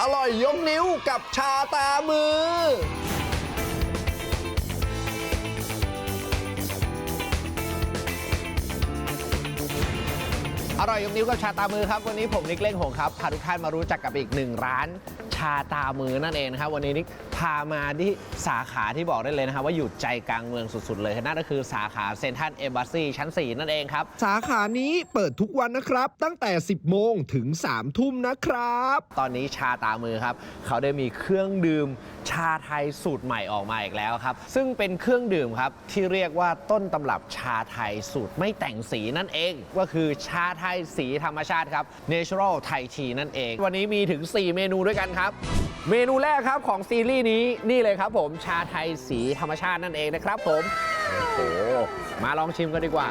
อร่อยยกนิ้วกับชาตามือ อร่อยยกนิ้วกับชาตามือครับ วันนี้ผมนิกเล่งหงครับพาทุกท่านมารู้จักกับอีกหนึ่งร้าน ชาตามือนั่นเองนะครับวันนี้นิกพามาที่สาขาที่บอกได้เลยนะครับว่าอยู่ใจกลางเมืองสุดๆ เลยนั่นก็คือสาขาเซนทันเอมบ s ซีชั้น 4 นั่นเองครับ สาขานี้เปิดทุกวันนะครับ ตั้งแต่ 10 โมงถึง 3 ทุ่มนะครับ ตอนนี้ชาตามือครับ เขาได้มีเครื่องดื่มชาไทยสูตรใหม่ออกมาอีกแล้วครับ ซึ่งเป็นเครื่องดื่มครับ ที่เรียกว่าต้นตำรับชาไทยสูตรไม่แต่งสีนั่นเอง ก็คือชาไทยสีธรรมชาติครับ Natural Thai Tea นั่นเอง วันนี้มีถึง 4 เมนูด้วยกันครับเมนูแรกครับของซีรีส์นี้นี่เลยครับผมชาไทยสีธรรมชาตินั่นเองนะครับผมโอ้โหมาลองชิมกันดีกว่า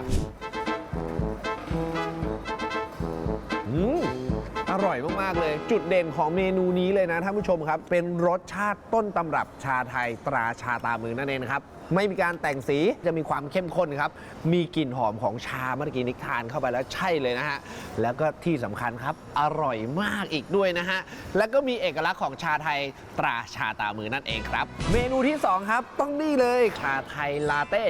อร่อยมากๆเลย จุดเด่นของเมนูนี้เลยนะท่านผู้ชมครับ เป็นรสชาติต้นตำรับชาไทยตราชาตามือนั่นเองครับ ไม่มีการแต่งสีจะมีความเข้มข้นครับ มีกลิ่นหอมของชาเมื่อกี้นิกทานเข้าไปแล้วใช่เลยนะฮะ แล้วก็ที่สำคัญครับ อร่อยมากอีกด้วยนะฮะ แล้วก็มีเอกลักษณ์ของชาไทยตราชาตามือนั่นเองครับ เมนูที่สองครับต้องนี่เลยชาไทยลาเต้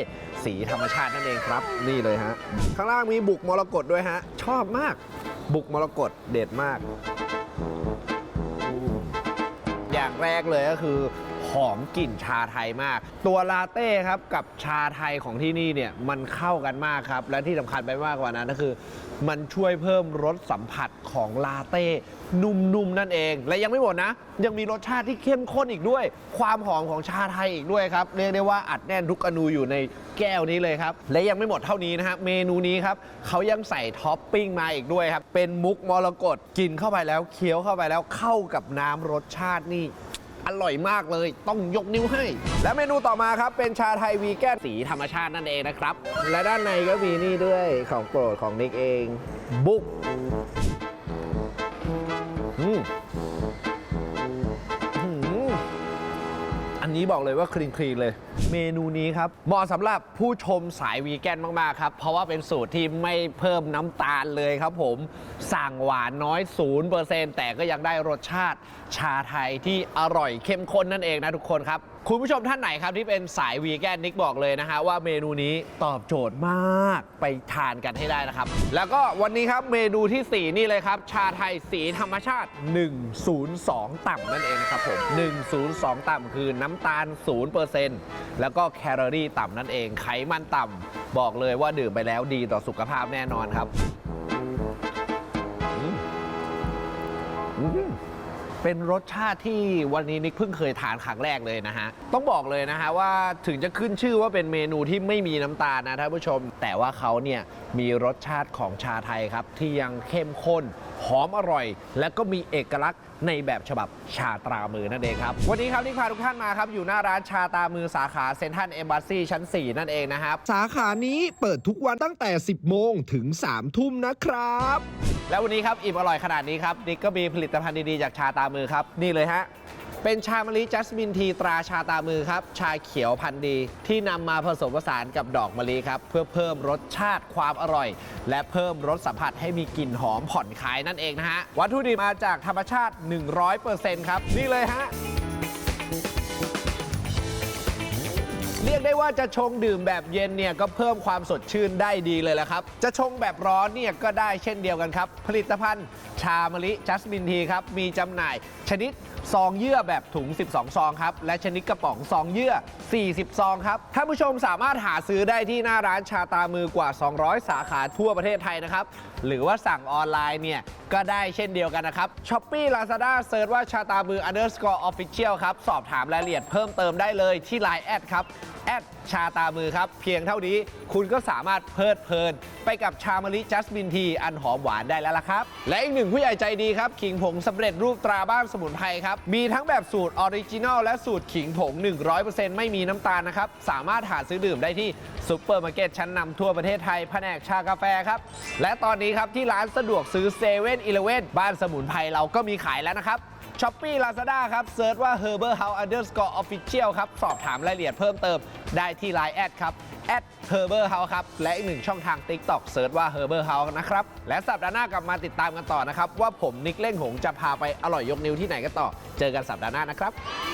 สีธรรมชาตินั่นเองครับ นี่เลยฮะข้างล่างมีบุกมรกตด้วยฮะชอบมาก บุกมรกตเด็ดมาก อย่างแรกเลยก็คือ หอมกลิ่นชาไทยมาก ตัวลาเต้ครับกับชาไทยของที่นี่เนี่ยมันเข้ากันมากครับ และที่สำคัญไปมากกว่านั้นก็คือ มันช่วยเพิ่มรสสัมผัสของลาเต้นุ่มๆนั่นเอง และยังไม่หมดนะ ยังมีรสชาติที่เข้มข้นอีกด้วย ความหอมของชาไทยอีกด้วยครับ เรียกได้ว่าอัดแน่นทุกอนูอยู่ในแก้วนี้เลยครับ และยังไม่หมดเท่านี้นะฮะเมนูนี้ครับเขายังใส่ท็อปปิ้งมาอีกด้วยครับ เป็นมุกมรกตกินเข้าไปแล้วเคี้ยวเข้าไปแล้วเข้ากับน้ำรสชาตินี่ อร่อยมากเลย ต้องยกนิ้วให้ และเมนูต่อมาครับ เป็นชาไทยวีแกนสีธรรมชาตินั่นเองนะครับ และด้านในก็มีนี่ด้วยของโปรดของนิกเอง บุก นี้บอกเลยว่าคลีนคลีนเลย เมนูนี้ครับ เหมาะสำหรับผู้ชมสายวีแกนมาก ๆ ครับ เพราะว่าเป็นสูตรที่ไม่เพิ่มน้ำตาลเลยครับผม สั่งหวานน้อย 0%แต่ก็ยังได้รสชาติชาไทยที่อร่อยเข้มข้นนั่นเองนะทุกคนครับ คุณผู้ชมท่านไหนครับที่เป็นสายวีแกนนิกบอกเลยนะฮะว่าเมนูนี้ตอบโจทย์มากไปทานกันให้ได้นะครับ แล้วก็วันนี้ครับเมนูที่ 4 นี่เลยครับ ชาไทยสีธรรมชาติ 102 ต่ำนั่นเองนะครับผม 102 ต่ำคือน้ำตาล 0%แล้วก็แคลอรี่ต่ำนั่นเอง ไขมันต่ำบอกเลยว่าดื่มไปแล้วดีต่อสุขภาพแน่นอนครับ อืม เป็นรสชาติที่วันนี้นิกเพิ่งเคยทานครั้งแรกเลยนะฮะ ต้องบอกเลยนะฮะว่าถึงจะขึ้นชื่อว่าเป็นเมนูที่ไม่มีน้ำตาลนะท่านผู้ชม แต่ว่าเขาเนี่ยมีรสชาติของชาไทยครับ ที่ยังเข้มข้น หอมอร่อย และก็มีเอกลักษณ์ในแบบฉบับชาตรามือนั่นเองครับ วันนี้ครับนิกพาทุกท่านมาครับ อยู่หน้าร้านชาตรามือสาขาเซนทันเอมบ s ซีชั้น 4 นั่นเองนะครับ สาขานี้เปิดทุกวันตั้งแต่ 10 โมงถึง 3 ทุ่มนะครับ แล้ววันนี้ครับอิ่มอร่อยขนาดนี้ครับนิกก็มีผลิตภัณฑ์ดีๆจากชาตามือครับนี่เลยฮะเป็นชามะลิจัสมินทีตราชาตามือครับ ชาเขียวพันธุ์ดี ที่นำมาผสมผสานกับดอกมะลิครับ เพื่อเพิ่มรสชาติความอร่อย และเพิ่มรสสัมผัสให้มีกลิ่นหอมผ่อนคลายนั่นเองนะฮะ วัตถุดิบมาจากธรรมชาติ 100%ครับ นี่เลยฮะ เรียกได้ว่าจะชงดื่มแบบเย็นเนี่ยก็เพิ่มความสดชื่นได้ดีเลยแหละครับ จะชงแบบร้อนเนี่ยก็ได้เช่นเดียวกันครับ ผลิตภัณฑ์ชามะลิจัสมินทีครับ มีจำหน่ายชนิดซองเยื่อแบบถุง 12 ซองครับ และชนิดกระป๋องซองเยื่อ 40 ซองครับ ท่านผู้ชมสามารถหาซื้อได้ที่หน้าร้านชาตามือกว่า 200 สาขาทั่วประเทศไทยนะครับ หรือว่าสั่งออนไลน์เนี่ย ก็ได้เช่นเดียวกันนะครับช้อปปี้ลาซาด้าเซิร์ชว่าชาตามือ underscore official ครับ สอบถามรายละเอียดเพิ่มเติมได้เลยที่ Line แอดครับแอดชาตามือครับ เพียงเท่านี้คุณก็สามารถเพลิดเพลิน ไปกับชามะลิจัสมินทีอันหอมหวานได้แล้วล่ะครับ และอีกหนึ่งผู้ใหญ่ใจดีครับ ขิงผงสำเร็จรูปตราบ้านสมุนไพรครับ มีทั้งแบบสูตรออริจินอลและสูตรขิงผง 100%ไม่มีน้ำตาลนะครับ สามารถหาซื้อดื่มได้ที่ซุปเปอร์มาร์เก็ตชั้นนำทั่วประเทศไทยแผนกชากาแฟครับและตอนนี้ครับที่ร้านสะดวกซื้อเซเว่นอีเลเว่นบ้านสมุนไพรเราก็มีขายแล้วนะครับช้อปปี้ลาซาด้าครับเซิร์ชว่า Herbal House Underscore Official ครับ สอบถามรายละเอียดเพิ่มเติมได้ที่ Line แอดครับ Herbal House ครับ และอีกหนึ่งช่องทาง TikTok เซิร์ชว่า Herbal House นะครับ และสัปดาห์หน้ากลับมาติดตามกันต่อนะครับ ว่าผมนิกเล่งหงจะพาไปอร่อยยกนิ้วที่ไหนกันต่อ เจอกันสัปดาห์หน้านะครับ